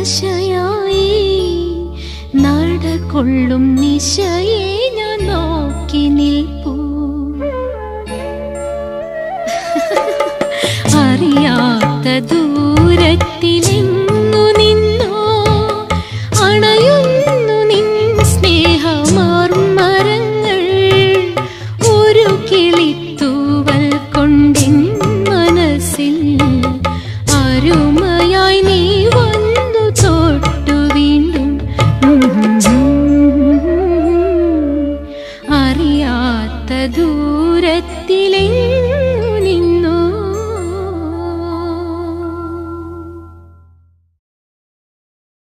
ലജ്ജാവിവശയായി നടക്കൊള്ളും നിശയെ ഞാൻ നോക്കി നിൽപ്പൂ. അറിയാത്ത ദൂരത്തിലെങ്ങു നീ